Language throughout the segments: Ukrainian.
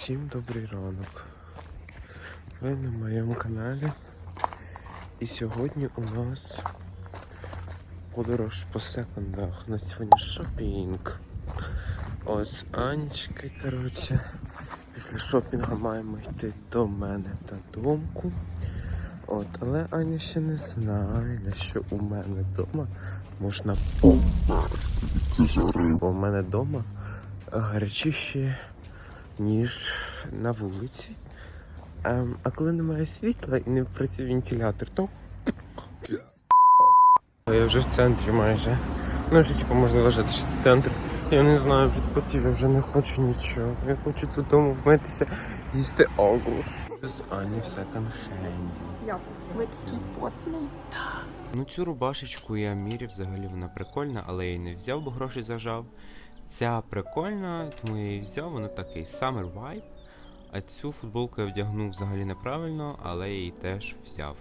Всім добрий ранок. Ви на моєму каналі. І сьогодні у нас подорож по секундах. На сьогодні шопінг. Ось Анечки, коротше. Після шопінгу маємо йти до мене додому. От, але Аня ще не знає, що у мене вдома можна Бо у мене вдома гарячіше, ніж на вулиці. А коли немає світла і не працює вентилятор, то. Я вже в центрі майже. Ну, вже типу можна вважати, що це центр. Я не знаю, вже спотів, я вже не хочу нічого. Я хочу додому вмитися, їсти огус. З Ані в секонд-хенді. Я ви такий потний. Ну цю рубашечку я міряв, взагалі вона прикольна, але я її не взяв, бо гроші зажав. Ця прикольна, тому я її взяв, вона такий summer vibe. А цю футболку я вдягнув взагалі неправильно, але я її теж взяв.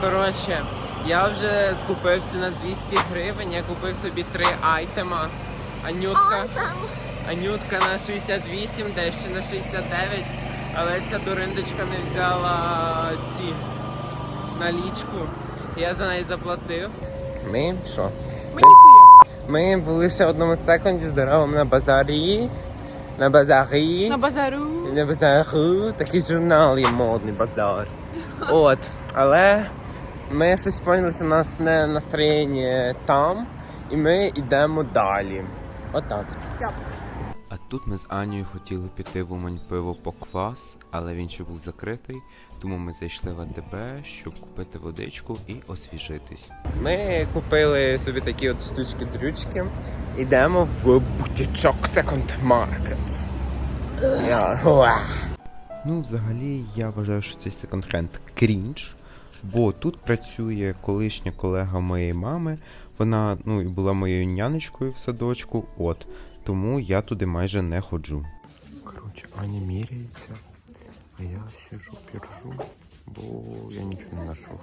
Коротше, я вже скупився на 200 гривень, я купив собі три айтема. Анютка, Анютка на 68, дещо на 69, але ця дуриндочка не взяла ці налічку. Я за неї заплатив. Ми що? Ми. Ми були ще в одному секунді з на базарі. На базарі. На базару. На базару. Такий журнал є модний базар. От. Але ми щось поняли, що у нас не настроєння там, і ми йдемо далі. Отак. от. Тут ми з Анією хотіли піти в Умань пиво по квас, але він ще був закритий, тому ми зайшли в АДБ, щоб купити водичку і освіжитись. Ми купили собі такі от штучки-дрючки. Йдемо в бутічок секонд маркет. Я- Ну, взагалі, я вважаю, що цей секонд-хенд крінж, бо тут працює колишня колега моєї мами. Вона ну, і була моєю нянечкою в садочку, от. Тому я туди майже не ходжу. Коротше, Аня міряється, а я сижу, піржу, бо я нічого не знайшов.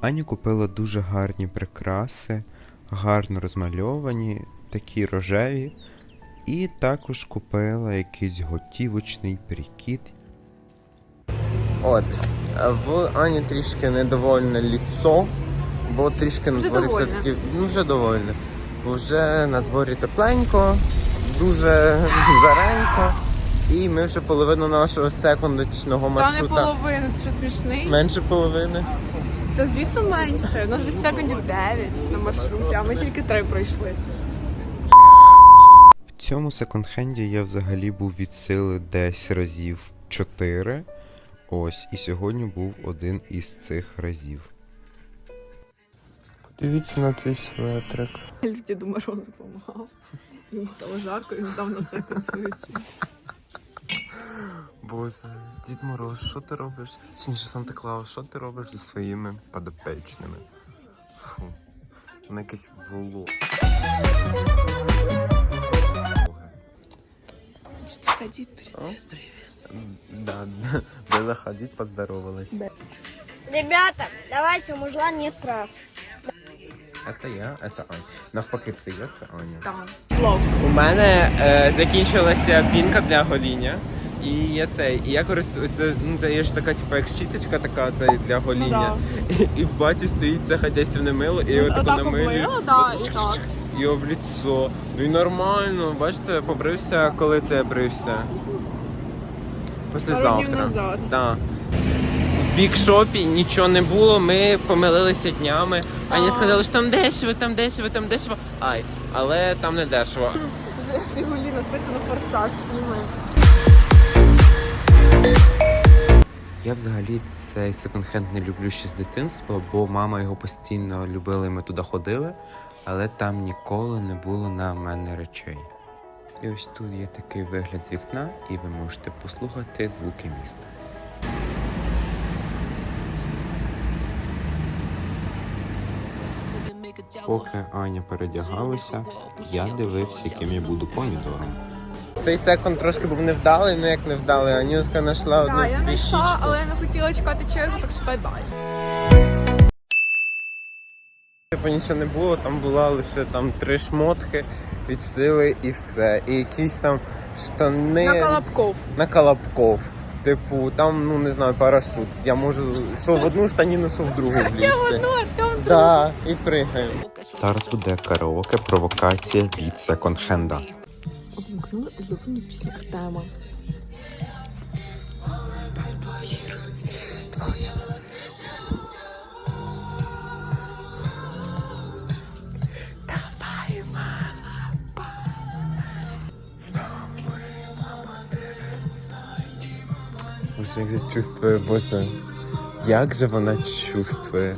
Аня купила дуже гарні прикраси, гарно розмальовані, такі рожеві. І також купила якийсь готівочний прикид. От, в Ані трішки недовольне ліцо, бо трішки на дворі все-таки, ну вже довольне. Бо вже на дворі тепленько, дуже жаренько. І ми вже половину нашого секундочного Та не половину, ти що смішний? Менше половини. Та звісно менше. У нас десь секундів 9 на маршруті, а ми тільки 3 пройшли. В цьому секонд-хенді я взагалі був від сили десь разів 4. Ось, і сьогодні був один із цих разів. Подивіться на цей светрик. Діду Морозу допомагав. Йому стало жарко, він здав на секунд свою цю. Боже, Дід Мороз, що ти робиш? Точніше, Санта Клаус, що ти робиш зі своїми подопечними? Фу. Вони якесь воло. Дід, Да, Белла ходить, поздоровалась. Ребята, давайте, у мужла нет прав. Это я, это Аня. Навпаки, це я, це Аня. Влог. У мене е, закінчилася пінка для гоління. І я цей, і я користуюся, ну це є ж така, типу, як щіточка така, це для гоління. і, і в баті стоїть це хазяйственне мило, і я його таку Отак намилюю. да, і так. І об лицо. Ну і нормально, бачите, побрився, коли це брився. Назад. Да. В бікшопі нічого не було, ми помилилися днями. Ані сказали, що там дешево, там дешево, там дешево. Ай, але там не дешево. В Жигулі написано форсаж сніми. Я взагалі цей секонд-хенд не люблю ще з дитинства, бо мама його постійно любила, і ми туди ходили, але там ніколи не було на мене речей. І ось тут є такий вигляд з вікна, і ви можете послухати звуки міста. Поки Аня передягалася, я дивився, яким я буду помідором. Цей секунд трошки був невдалий, ну як невдалий. Анютка знайшла одну Так, я знайшла, але я не хотіла чекати чергу, так що бай-бай. Типу нічого не було, там була лише там три шмотки від сили і все. І якісь там штани На Колобков. на колобков. Типу, там, ну не знаю, парашут. Я можу що в одну штаніну, що в другу влізти. в одну, Да, і пригаю. Зараз буде караоке провокація від секонд-хенда. Вмкнули улюблену пісню Артема. Боже, як же чувствує, боже. Як же вона чувствує?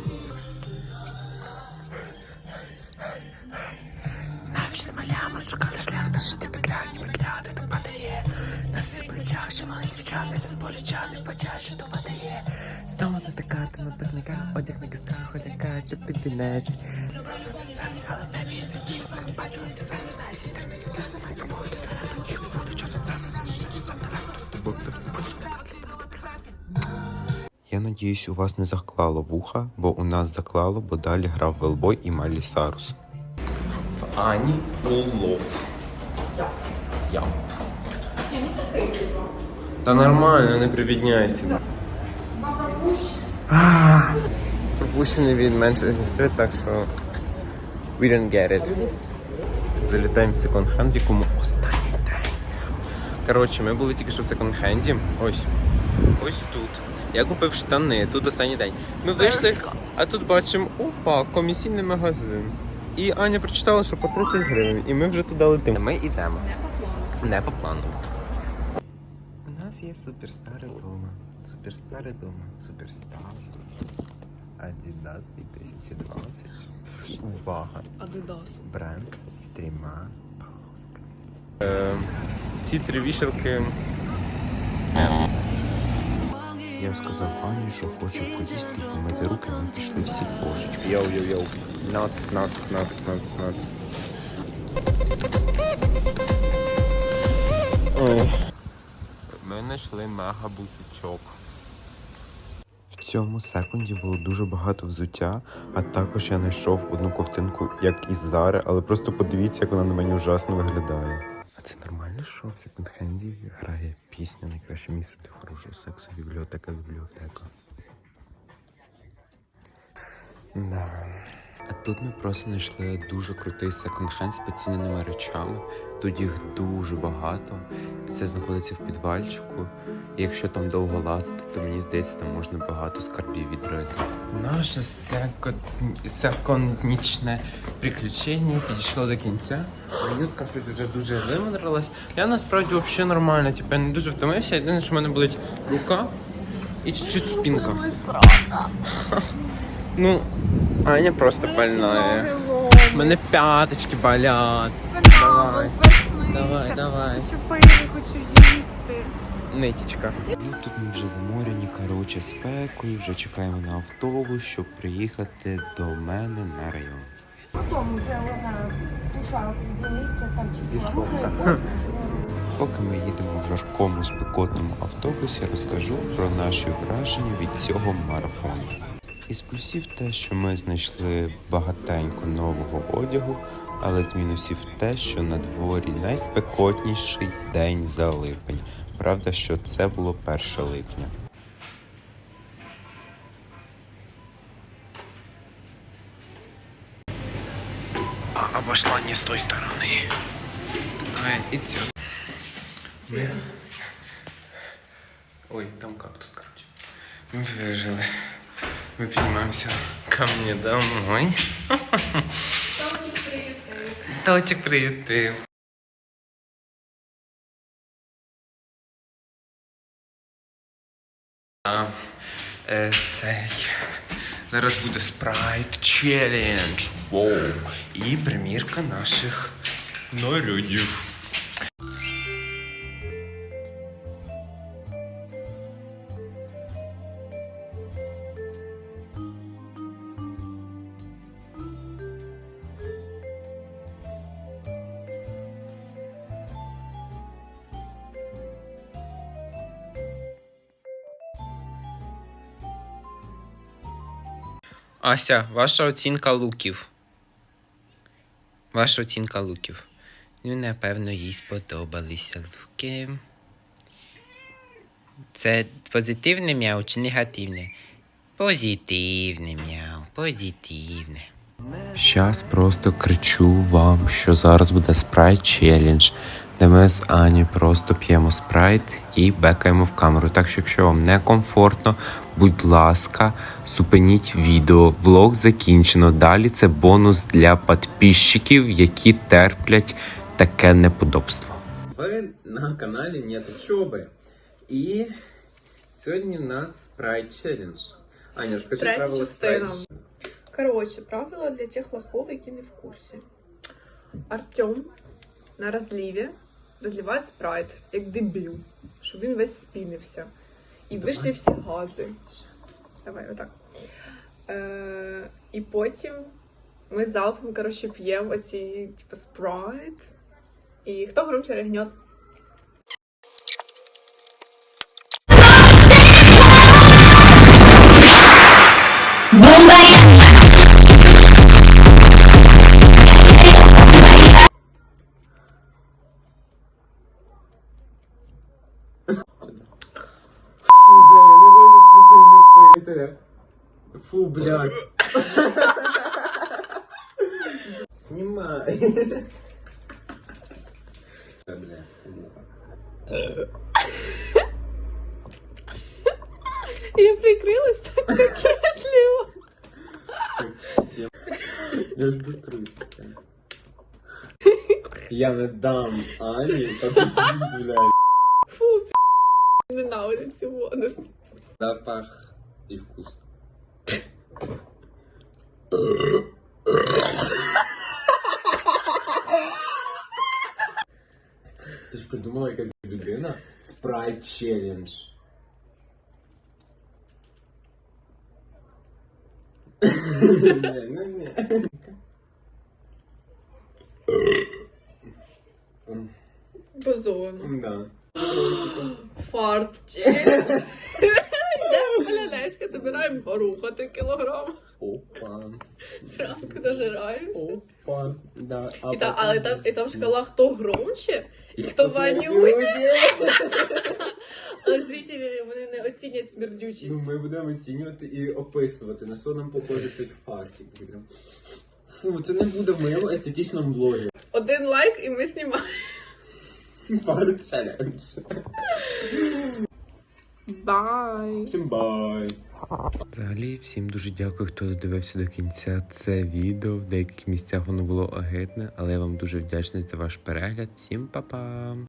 Знову натикати на пикника, одяг на кістках, ходяка, чи підінець. Самі сали на місце, дівка, бачила, ти самі знаєш, інтернет світло знімає, кому ти треба, їх буду часом сам на ранку з тобою. Я надіюсь, у вас не заклало вуха, бо у нас заклало, бо далі грав Велбой і Малі Сарус. В Ані улов. Та нормально, не привідняйся. Пропущений від ніж 3, так що we didn't get it. Залітаємо в секонд-хенд, якому останній день. Коротше, ми були тільки що в секонд-хенді. Ось. Ось тут. Я купив штани, тут останній день. Ми вийшли, а тут бачимо, опа, комісійний магазин. І Аня прочитала, що по 30 гривень, і ми вже туди летимо. Ми йдемо. Не по плану. У нас є суперстари дома. Суперстари дома. Суперстар. Adidas 2020. Увага. Адидас. Бренд стріма. Е, ці три вішалки. Я сказав Ані, що хочу поїсти і помити руки, ми пішли всі кошечки. Йоу-йоу-йоу. Нац, нац, нац, нац, нац. Ми знайшли мега бутічок. В цьому секунді було дуже багато взуття, а також я знайшов одну ковтинку, як із Зари, але просто подивіться, як вона на мені ужасно виглядає. А це нормально, що в секонд-хенді грає пісня найкраще місце для хорошого сексу, бібліотека, бібліотека. Да. А тут ми просто знайшли дуже крутий секонд-хенд з поціненими речами. Тут їх дуже багато. Це знаходиться в підвальчику. І якщо там довго лазити, то мені здається, там можна багато скарбів відрити. Наше секонд... секонднічне приключення підійшло до кінця. Ютка щось вже дуже вимудрилась. Я насправді взагалі нормально, типу, я не дуже втомився. Єдине, що в мене болить рука і чуть-чуть спинка. Ну, Аня просто больная. У мене п'яточки болять. Давай. Давай, давай. Хочу пити, хочу їсти. Нитічка. Ну тут ми вже заморені, коротше, спекою, вже чекаємо на автобус, щоб приїхати до мене на район. Потом уже вона душа відділиться там чи. Може, Поки ми їдемо в жаркому спекотному автобусі, розкажу про наші враження від цього марафону. Із плюсів те, що ми знайшли багатенько нового одягу, але з мінусів те, що на дворі найспекотніший день за липень. Правда, що це було 1 липня. Обошла не с той стороны. Ай, идет. Мы... Ой, там кактус, короче. Мы выжили. Мы поднимаемся ко мне домой. Точек приютив. А, е, цей. Зараз буде спрайт челендж. Воу. І примірка наших нарядів. Ася, ваша оцінка луків. Ваша оцінка луків. Ну, напевно, їй сподобалися луки. Це позитивне мяу чи негативне? Позитивне мяу, позитивне. Щас просто кричу вам, що зараз буде спрайт челендж, де ми з Ані просто п'ємо спрайт і бекаємо в камеру. Так що, якщо вам не комфортно, будь ласка, зупиніть відео. Влог закінчено. Далі це бонус для підписчиків, які терплять таке неподобство. Ви на каналі Нет Учоби. І сьогодні у нас спрайт челендж. Аня, скажи правила спрайт. Коротше, правила для тих лохов, які не в курсі. Артем на розліві розливає спрайт, як дебіл, щоб він весь спінився. І вийшли всі гази. Давай, отак. Е, і потім ми залпом, коротше, п'ємо оці, типу, спрайт. І хто громче регнет, Фу, блядь. Снимай. Бля, Я прикрилась так кокетливо. Я жду трусика. Я не дам Ані, подожди, блядь. Фу, пі***, ненавиджу цю воду. Запах и вкус. Ти ж придумала якась людина спрайт челендж. Не, не, не. Базовано. Да. Фарт челендж. Полянецьке, збираємо кілограм. Опа. Зранку дожираємося. Опа. Да. А І, та, але там, і там шкала хто громче, І хто вонючий. Але зрителі вони не оцінять смердючість. Ну, ми будемо оцінювати і описувати, на що нам похоже цей фактик. Фу, це не буде в моєму естетичному блогі. Один лайк і ми знімаємо. Фарт челендж. Бай! Всім бай. Взагалі, всім дуже дякую, хто додивився до кінця це відео. В деяких місцях воно було огидне, але я вам дуже вдячний за ваш перегляд. Всім па-па!